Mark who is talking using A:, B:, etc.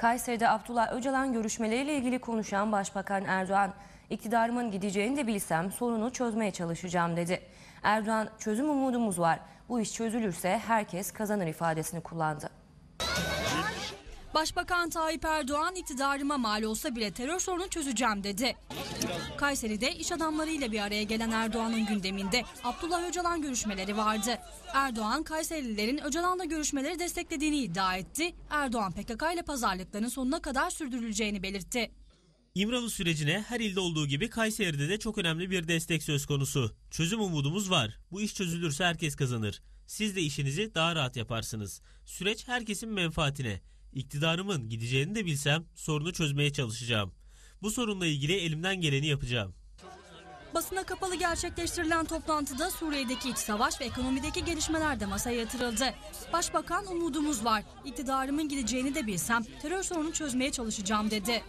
A: Kayseri'de Abdullah Öcalan görüşmeleriyle ilgili konuşan Başbakan Erdoğan, iktidarımın gideceğini de bilsem sorunu çözmeye çalışacağım dedi. Erdoğan, çözüm umudumuz var. Bu iş çözülürse herkes kazanır ifadesini kullandı.
B: Başbakan Tayyip Erdoğan iktidarıma mal olsa bile terör sorunu çözeceğim dedi. Kayseri'de iş adamlarıyla bir araya gelen Erdoğan'ın gündeminde Abdullah Öcalan görüşmeleri vardı. Erdoğan Kayserililerin Öcalan'la görüşmeleri desteklediğini iddia etti. Erdoğan PKK ile pazarlıkların sonuna kadar sürdürüleceğini belirtti.
C: İmralı sürecine her ilde olduğu gibi Kayseri'de de çok önemli bir destek söz konusu. Çözüm umudumuz var. Bu iş çözülürse herkes kazanır. Siz de işinizi daha rahat yaparsınız. Süreç herkesin menfaatine. İktidarımın gideceğini de bilsem sorunu çözmeye çalışacağım. Bu sorunla ilgili elimden geleni yapacağım.
B: Basına kapalı gerçekleştirilen toplantıda Suriye'deki iç savaş ve ekonomideki gelişmeler de masaya yatırıldı. Başbakan umudumuz var. İktidarımın gideceğini de bilsem terör sorunu çözmeye çalışacağım dedi.